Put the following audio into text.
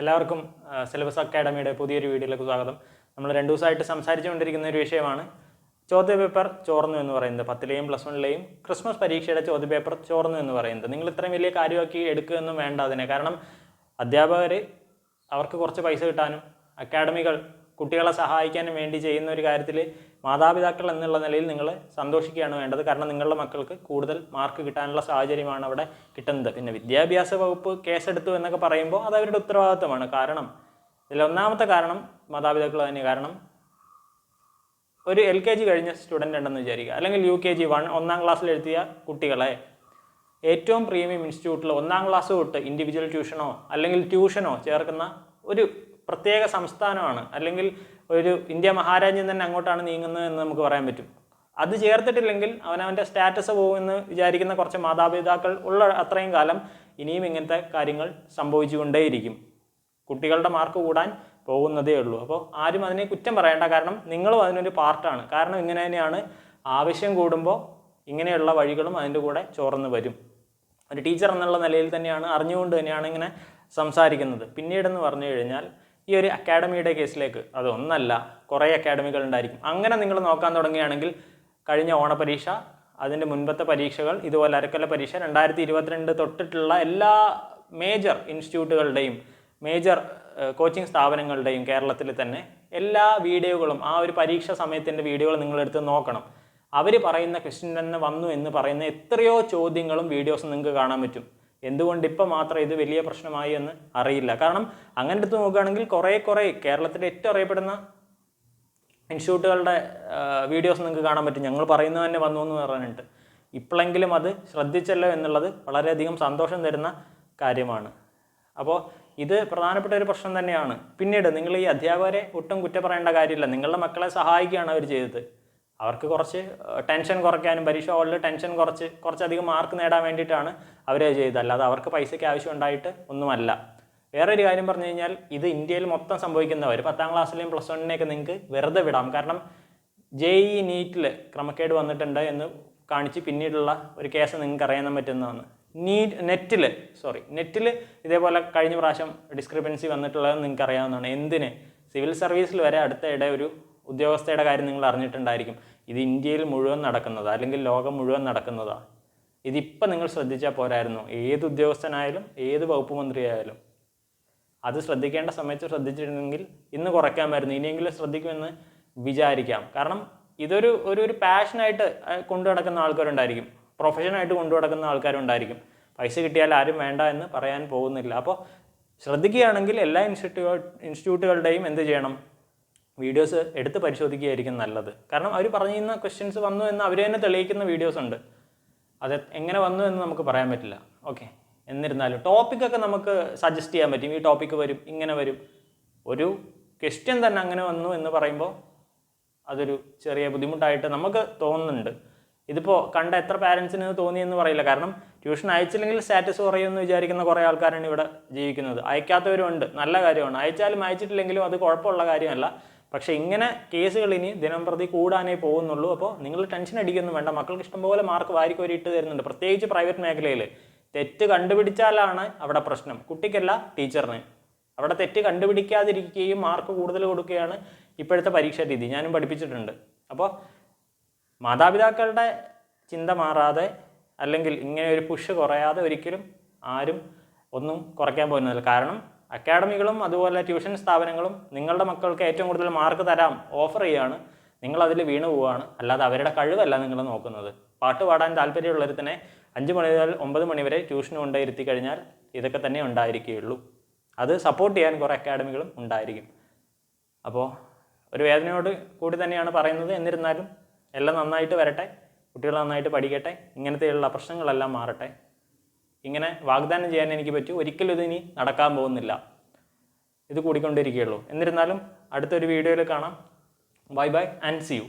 എല്ലാവർക്കും സിലബസ് അക്കാഡമിയുടെ പുതിയൊരു വീഡിയോയിലേക്ക് സ്വാഗതം. നമ്മൾ രണ്ട് ദിവസമായിട്ട് സംസാരിച്ചുകൊണ്ടിരിക്കുന്ന ഒരു വിഷയമാണ് ചോദ്യപേപ്പർ ചോർന്നു എന്ന് പറയുന്നത്. പത്തിലെയും പ്ലസ് വണ്ണിലെയും ക്രിസ്മസ് പരീക്ഷയുടെ ചോദ്യപേപ്പർ ചോർന്നു എന്ന് പറയുന്നത്. നിങ്ങൾ ഇത്രയും വലിയ കാര്യമാക്കി എടുക്കുകയൊന്നും വേണ്ട അതിനെ. കാരണം അധ്യാപകർ അവർക്ക് കുറച്ച് പൈസ കിട്ടാനും അക്കാഡമികൾ കുട്ടികളെ സഹായിക്കാനും വേണ്ടി ചെയ്യുന്ന ഒരു കാര്യത്തിൽ മാതാപിതാക്കൾ എന്നുള്ള നിലയിൽ നിങ്ങൾ സന്തോഷിക്കുകയാണ് വേണ്ടത്. കാരണം നിങ്ങളുടെ മക്കൾക്ക് കൂടുതൽ മാർക്ക് കിട്ടാനുള്ള സാഹചര്യമാണ് അവിടെ കിട്ടുന്നത്. പിന്നെ വിദ്യാഭ്യാസ വകുപ്പ് കേസെടുത്തു എന്നൊക്കെ പറയുമ്പോൾ അത് അവരുടെ ഉത്തരവാദിത്വമാണ്. കാരണം ഇതിൽ ഒന്നാമത്തെ കാരണം മാതാപിതാക്കൾ തന്നെ. കാരണം ഒരു എൽ കെ ജി കഴിഞ്ഞ സ്റ്റുഡന്റ് ഉണ്ടെന്ന് വിചാരിക്കുക. അല്ലെങ്കിൽ യു കെ ജി വൺ ഒന്നാം ക്ലാസ്സിൽ എഴുതിയ കുട്ടികളെ ഏറ്റവും പ്രീമിയം ഇൻസ്റ്റിറ്റ്യൂട്ടിൽ ഒന്നാം ക്ലാസ് തൊട്ട് ഇൻഡിവിജ്വൽ ട്യൂഷനോ അല്ലെങ്കിൽ ട്യൂഷനോ ചേർക്കുന്ന ഒരു പ്രത്യേക സംസ്ഥാനമാണ്. അല്ലെങ്കിൽ ഒരു ഇന്ത്യ മഹാരാജ്യം തന്നെ അങ്ങോട്ടാണ് നീങ്ങുന്നത് എന്ന് നമുക്ക് പറയാൻ പറ്റും. അത് ചേർത്തിട്ടില്ലെങ്കിൽ അവനവന്റെ സ്റ്റാറ്റസ് പോകുമെന്ന് വിചാരിക്കുന്ന കുറച്ച് മാതാപിതാക്കൾ ഉള്ള അത്രയും കാലം ഇനിയും ഇങ്ങനത്തെ കാര്യങ്ങൾ സംഭവിച്ചുകൊണ്ടേയിരിക്കും. കുട്ടികളുടെ മാർക്ക് കൂടാൻ പോകുന്നതേ ഉള്ളൂ. അപ്പോൾ ആരും അതിനെ കുറ്റം പറയേണ്ട. കാരണം നിങ്ങളും അതിനൊരു പാർട്ടാണ്. കാരണം ഇങ്ങനെ തന്നെയാണ്. ആവശ്യം കൂടുമ്പോൾ ഇങ്ങനെയുള്ള വഴികളും അതിന്റെ കൂടെ ചോർന്ന് വരും. ഒരു ടീച്ചർ എന്നുള്ള നിലയിൽ തന്നെയാണ് അറിഞ്ഞുകൊണ്ട് തന്നെയാണ് ഇങ്ങനെ സംസാരിക്കുന്നത്. പിന്നീടെന്ന് പറഞ്ഞു കഴിഞ്ഞാൽ ഈ ഒരു അക്കാഡമിയുടെ കേസിലേക്ക്. അതൊന്നല്ല കുറേ അക്കാഡമികൾ ഉണ്ടായിരിക്കും. അങ്ങനെ നിങ്ങൾ നോക്കാൻ തുടങ്ങുകയാണെങ്കിൽ കഴിഞ്ഞ ഓണപരീക്ഷ അതിന്റെ മുൻപത്തെ പരീക്ഷകൾ ഇതുപോലെ അരക്കല്ല പരീക്ഷ രണ്ടായിരത്തി ഇരുപത്തിരണ്ട് തൊട്ടിട്ടുള്ള എല്ലാ മേജർ ഇൻസ്റ്റിറ്റ്യൂട്ടുകളുടെയും മേജർ കോച്ചിങ് സ്ഥാപനങ്ങളുടെയും കേരളത്തിൽ തന്നെ എല്ലാ വീഡിയോകളും ആ ഒരു പരീക്ഷ സമയത്തിന്റെ വീഡിയോകൾ നിങ്ങളെടുത്ത് നോക്കണം. അവർ പറയുന്ന ക്വസ്റ്റ്യൻ തന്നെ വന്നു എന്ന് പറയുന്ന എത്രയോ ചോദ്യങ്ങളും വീഡിയോസും നിങ്ങൾക്ക് കാണാൻ പറ്റും. എന്തുകൊണ്ട് ഇപ്പം മാത്രം ഇത് വലിയ പ്രശ്നമായി എന്ന് അറിയില്ല. കാരണം അങ്ങനെ എടുത്ത് നോക്കുകയാണെങ്കിൽ കുറേ കുറേ കേരളത്തിലെ ഏറ്റവും അറിയപ്പെടുന്ന ഇൻസ്റ്റിറ്റ്യൂട്ടുകളുടെ വീഡിയോസ് നിങ്ങൾക്ക് കാണാൻ പറ്റും. ഞങ്ങൾ പറയുന്നത് തന്നെ വന്നു എന്ന് പറഞ്ഞിട്ട്. ഇപ്പോഴെങ്കിലും അത് ശ്രദ്ധിച്ചല്ലോ എന്നുള്ളത് വളരെയധികം സന്തോഷം തരുന്ന കാര്യമാണ്. അപ്പോൾ ഇത് പ്രധാനപ്പെട്ട ഒരു പ്രശ്നം തന്നെയാണ്. പിന്നീട് നിങ്ങൾ ഈ അധ്യാപകരെ ഒട്ടും കുറ്റം പറയേണ്ട കാര്യമില്ല. നിങ്ങളുടെ മക്കളെ സഹായിക്കുകയാണ് അവർ ചെയ്തത്. അവർക്ക് കുറച്ച് ടെൻഷൻ കുറയ്ക്കാനും പരീക്ഷ ഹോളിൽ ടെൻഷൻ കുറച്ച് കുറച്ചധികം മാർക്ക് നേടാൻ വേണ്ടിയിട്ടാണ് അവർ ചെയ്തത്. അല്ലാതെ അവർക്ക് പൈസയ്ക്ക് ആവശ്യം ഉണ്ടായിട്ട് ഒന്നുമല്ല. വേറൊരു കാര്യം പറഞ്ഞു കഴിഞ്ഞാൽ ഇത് ഇന്ത്യയിൽ മൊത്തം സംഭവിക്കുന്നവർ പത്താം ക്ലാസ്സിലെയും പ്ലസ് വണ്ണിനെയൊക്കെ നിങ്ങൾക്ക് വെറുതെ വിടാം. കാരണം ജെ ഇ നീറ്റിൽ ക്രമക്കേട് വന്നിട്ടുണ്ട് എന്ന് കാണിച്ച് പിന്നീടുള്ള ഒരു കേസ് നിങ്ങൾക്ക് അറിയാൻ പറ്റുന്നതാണ്. നീറ്റ് നെറ്റിൽ സോറി നെറ്റിൽ ഇതേപോലെ കഴിഞ്ഞ പ്രാവശ്യം ഡിസ്ക്രിപ്പൻസി വന്നിട്ടുള്ളത് നിങ്ങൾക്ക് അറിയാവുന്നതാണ്. എന്തിന്? സിവിൽ സർവീസിൽ വരെ അടുത്തയിടെ ഒരു ഉദ്യോഗസ്ഥയുടെ കാര്യം നിങ്ങൾ അറിഞ്ഞിട്ടുണ്ടായിരിക്കും. ഇത് ഇന്ത്യയിൽ മുഴുവൻ നടക്കുന്നതാണ് അല്ലെങ്കിൽ ലോകം മുഴുവൻ നടക്കുന്നതാണ് ഇതിപ്പോൾ നിങ്ങൾ ശ്രദ്ധിച്ചാൽ പോരായിരുന്നു. ഏത് ഉദ്യോഗസ്ഥനായാലും ഏത് വകുപ്പ് മന്ത്രിയായാലും. അത് ശ്രദ്ധിക്കേണ്ട സമയത്ത് ശ്രദ്ധിച്ചിരുന്നെങ്കിൽ ഇന്ന് കുറയ്ക്കാമായിരുന്നു. ഇനിയെങ്കിലും ശ്രദ്ധിക്കുമെന്ന് വിചാരിക്കാം. കാരണം ഇതൊരു ഒരു ഒരു പാഷനായിട്ട് കൊണ്ടു നടക്കുന്ന ആൾക്കാരുണ്ടായിരിക്കും. പ്രൊഫഷനായിട്ട് കൊണ്ടു നടക്കുന്ന ആൾക്കാരുണ്ടായിരിക്കും. പൈസ കിട്ടിയാൽ ആരും വേണ്ട എന്ന് പറയാൻ പോകുന്നില്ല. അപ്പോൾ ശ്രദ്ധിക്കുകയാണെങ്കിൽ എല്ലാ ഇൻസ്റ്റിറ്റ്യൂ ഇൻസ്റ്റിറ്റ്യൂട്ടുകളുടെയും എന്ത് ചെയ്യണം? വീഡിയോസ് എടുത്ത് പരിശോധിക്കുകയായിരിക്കും നല്ലത്. കാരണം അവർ പറഞ്ഞിരുന്ന ക്വസ്റ്റ്യൻസ് വന്നു എന്ന് അവർ തന്നെ തെളിയിക്കുന്ന വീഡിയോസ് ഉണ്ട്. അത് എങ്ങനെ വന്നു എന്ന് നമുക്ക് പറയാൻ പറ്റില്ല. ഓക്കെ എന്നിരുന്നാലും ടോപ്പിക്കൊക്കെ നമുക്ക് സജസ്റ്റ് ചെയ്യാൻ പറ്റും. ഈ ടോപ്പിക്ക് വരും ഇങ്ങനെ വരും. ഒരു ക്വസ്റ്റ്യൻ തന്നെ അങ്ങനെ വന്നു എന്ന് പറയുമ്പോൾ അതൊരു ചെറിയ ബുദ്ധിമുട്ടായിട്ട് നമുക്ക് തോന്നുന്നുണ്ട്. ഇതിപ്പോൾ കണ്ട എത്ര പാരൻസിന് തോന്നിയെന്ന് പറയില്ല. കാരണം ട്യൂഷൻ അയച്ചില്ലെങ്കിൽ സ്റ്റാറ്റസ് കുറയുമെന്ന് വിചാരിക്കുന്ന കുറേ ആൾക്കാരാണ് ഇവിടെ ജീവിക്കുന്നത്. അയക്കാത്തവരുണ്ട് നല്ല കാര്യമാണ്. അയച്ചാലും അയച്ചിട്ടില്ലെങ്കിലും അത് കുഴപ്പമുള്ള കാര്യമല്ല. പക്ഷേ ഇങ്ങനെ കേസുകൾ ഇനി ദിനം പ്രതി കൂടാനേ പോകുന്നുള്ളൂ. അപ്പോൾ നിങ്ങൾ ടെൻഷൻ അടിക്കൊന്നും വേണ്ട. മക്കൾക്ക് ഇഷ്ടംപോലെ മാർക്ക് വാരിക്കോരി ഇട്ട് തരുന്നുണ്ട്. പ്രത്യേകിച്ച് പ്രൈവറ്റ് മേഖലയിൽ. തെറ്റ് കണ്ടുപിടിച്ചാലാണ് അവിടെ പ്രശ്നം. കുട്ടിക്കല്ല ടീച്ചറിന്. അവിടെ തെറ്റ് കണ്ടുപിടിക്കാതിരിക്കുകയും മാർക്ക് കൂടുതൽ കൊടുക്കുകയാണ് ഇപ്പോഴത്തെ പരീക്ഷാ രീതി. ഞാനും പഠിപ്പിച്ചിട്ടുണ്ട്. അപ്പോൾ മാതാപിതാക്കളുടെ ചിന്ത മാറാതെ അല്ലെങ്കിൽ ഇങ്ങനെ ഒരു പുഷ് കുറയാതെ ഒരിക്കലും ആരും ഒന്നും കുറയ്ക്കാൻ പോകുന്നില്ല കാരണം അക്കാഡമികളും അതുപോലെ ട്യൂഷൻ സ്ഥാപനങ്ങളും നിങ്ങളുടെ മക്കൾക്ക് ഏറ്റവും കൂടുതൽ മാർക്ക് തരാം ഓഫർ ചെയ്യുകയാണ് നിങ്ങൾ അതിൽ വീണു പോവുകയാണ്. അല്ലാതെ അവരുടെ കഴിവല്ല നിങ്ങൾ നോക്കുന്നത്. പാട്ട് പാടാൻ താല്പര്യമുള്ളവർ തന്നെ അഞ്ച് മണി മുതൽ ഒമ്പത് മണി വരെ ട്യൂഷൻ കൊണ്ടിരുത്തി കഴിഞ്ഞാൽ ഇതൊക്കെ തന്നെ ഉണ്ടായിരിക്കുകയുള്ളൂ. അത് സപ്പോർട്ട് ചെയ്യാൻ കുറേ അക്കാഡമികളും ഉണ്ടായിരിക്കും. അപ്പോൾ ഒരു വേദനയോട് കൂടി തന്നെയാണ് പറയുന്നത്. എന്നിരുന്നാലും എല്ലാം നന്നായിട്ട് വരട്ടെ കുട്ടികൾ നന്നായിട്ട് പഠിക്കട്ടെ ഇങ്ങനത്തെയുള്ള പ്രശ്നങ്ങളെല്ലാം മാറട്ടെ. ഇങ്ങനെ വാഗ്ദാനം ചെയ്യാൻ എനിക്ക് പറ്റൂ. ഒരിക്കലും ഇതിനി നടക്കാൻ പോകുന്നില്ല. ഇത് കൂടിക്കൊണ്ടിരിക്കുകയുള്ളൂ. എന്നിരുന്നാലും അടുത്തൊരു വീഡിയോയിൽ കാണാം. Bye bye and see you